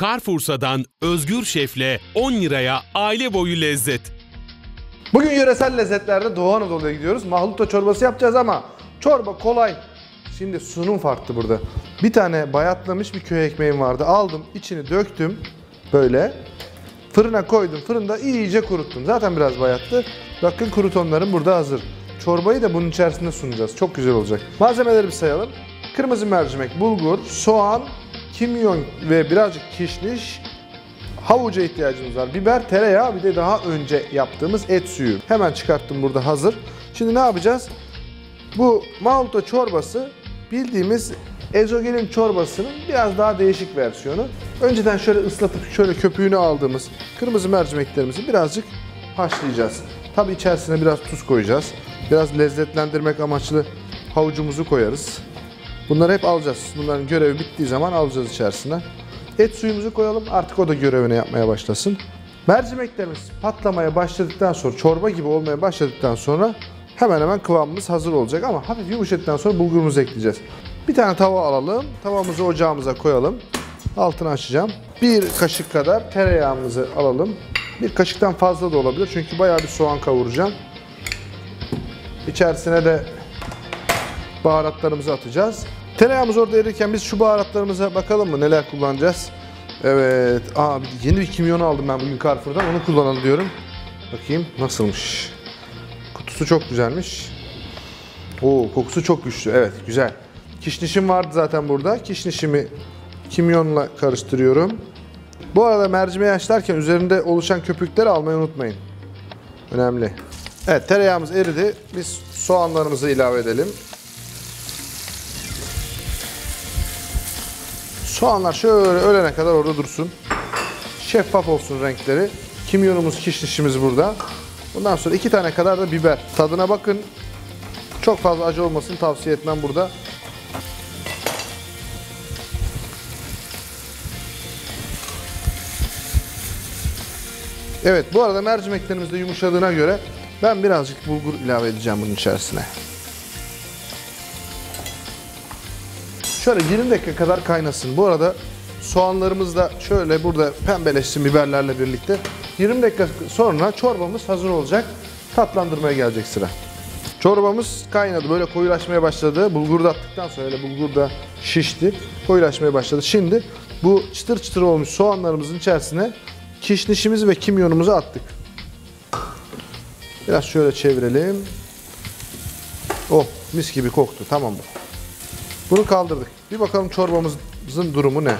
Carrefour'dan Özgür Şef'le 10 liraya aile boyu lezzet. Bugün yöresel lezzetlerde Doğu Anadolu'ya gidiyoruz. Mahluta çorbası yapacağız ama çorba kolay. Şimdi sunum farklı burada. Bir tane bayatlamış bir köy ekmeğim vardı. Aldım, içini döktüm böyle. Fırına koydum. Fırında iyice kuruttum. Zaten biraz bayattı. Bakın krutonlarım burada hazır. Çorbayı da bunun içerisinde sunacağız. Çok güzel olacak. Malzemeleri bir sayalım. Kırmızı mercimek, bulgur, soğan, kimyon ve birazcık kişniş, Havuca ihtiyacımız var. Biber, tereyağı bir de daha önce yaptığımız et suyu. Hemen çıkarttım burada hazır. Şimdi ne yapacağız? Bu malta çorbası bildiğimiz ezogelin çorbasının biraz daha değişik versiyonu. Önceden şöyle ıslatıp şöyle köpüğünü aldığımız kırmızı mercimeklerimizi birazcık haşlayacağız. Tabi içerisine biraz tuz koyacağız. Biraz lezzetlendirmek amaçlı havucumuzu koyarız. Bunları hep alacağız. Bunların görevi bittiği zaman alacağız içerisine. Et suyumuzu koyalım. Artık o da görevini yapmaya başlasın. Mercimeklerimiz patlamaya başladıktan sonra, çorba gibi olmaya başladıktan sonra hemen hemen kıvamımız hazır olacak. Ama hafif yumuşadıktan sonra bulgurumuzu ekleyeceğiz. Bir tane tava alalım. Tavamızı ocağımıza koyalım. Altını açacağım. Bir kaşık kadar tereyağımızı alalım. Bir kaşıktan fazla da olabilir çünkü bayağı bir soğan kavuracağım. İçerisine de baharatlarımızı atacağız. Tereyağımız orada erirken biz şu baharatlarımıza bakalım mı neler kullanacağız. Evet. Aa yeni bir kimyon aldım ben bugün Carrefour'dan. Onu kullanalım diyorum. Bakayım nasılmış. Kutusu çok güzelmiş. Oo kokusu çok güçlü. Evet güzel. Kişnişim vardı zaten burada. Kişnişimi kimyonla karıştırıyorum. Bu arada mercimeği haşlarken üzerinde oluşan köpükleri almayı unutmayın. Önemli. Evet tereyağımız eridi. Biz soğanlarımızı ilave edelim. Soğanlar şöyle ölene kadar orada dursun. Şeffaf olsun renkleri. Kimyonumuz, kişnişimiz burada. Bundan sonra iki tane kadar da biber. Tadına bakın. Çok fazla acı olmasını tavsiye etmem burada. Evet bu arada mercimeklerimiz de yumuşadığına göre ben birazcık bulgur ilave edeceğim bunun içerisine. Şöyle 20 dakika kadar kaynasın. Bu arada soğanlarımız da şöyle burada pembeleşsin biberlerle birlikte. 20 dakika sonra çorbamız hazır olacak. Tatlandırmaya gelecek sıra. Çorbamız kaynadı. Böyle koyulaşmaya başladı. Bulguru da attıktan sonra öyle bulgur da şişti. Koyulaşmaya başladı. Şimdi bu çıtır çıtır olmuş soğanlarımızın içerisine kişnişimizi ve kimyonumuzu attık. Biraz şöyle çevirelim. Oh mis gibi koktu. Tamam bu. Bunu kaldırdık. Bir bakalım çorbamızın durumu ne?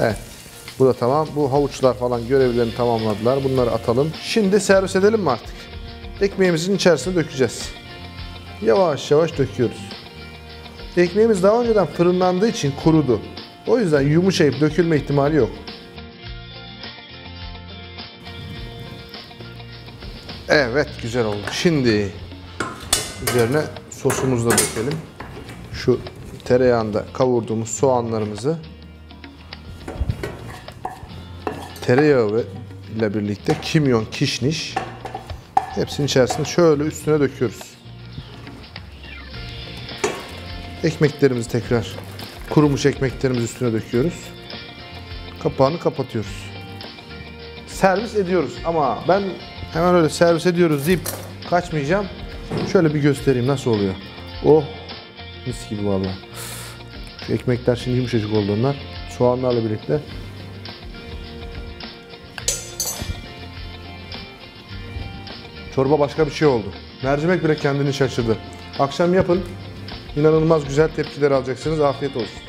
Evet. Bu da tamam. Bu havuçlar falan görevlerini tamamladılar. Bunları atalım. Şimdi servis edelim mi artık? Ekmeğimizin içerisine dökeceğiz. Yavaş yavaş döküyoruz. Ekmeğimiz daha önceden fırınlandığı için kurudu. O yüzden yumuşayıp dökülme ihtimali yok. Evet güzel oldu. Şimdi üzerine sosumuzu da dökelim. Şu tereyağında kavurduğumuz soğanlarımızı tereyağı ile birlikte kimyon, kişniş hepsinin içerisine şöyle üstüne döküyoruz. Ekmeklerimizi tekrar kurumuş ekmeklerimizi üstüne döküyoruz. Kapağını kapatıyoruz. Servis ediyoruz ama ben hemen öyle servis ediyoruz deyip kaçmayacağım. Şöyle bir göstereyim nasıl oluyor. Oh mis gibi vallahi. Şu ekmekler şimdi yumuşacık oldu. Soğanlarla birlikte. Çorba başka bir şey oldu. Mercimek bile kendini şaşırdı. Akşam yapın. İnanılmaz güzel tepkiler alacaksınız. Afiyet olsun.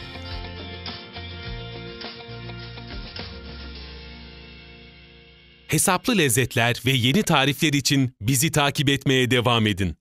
Hesaplı lezzetler ve yeni tarifler için bizi takip etmeye devam edin.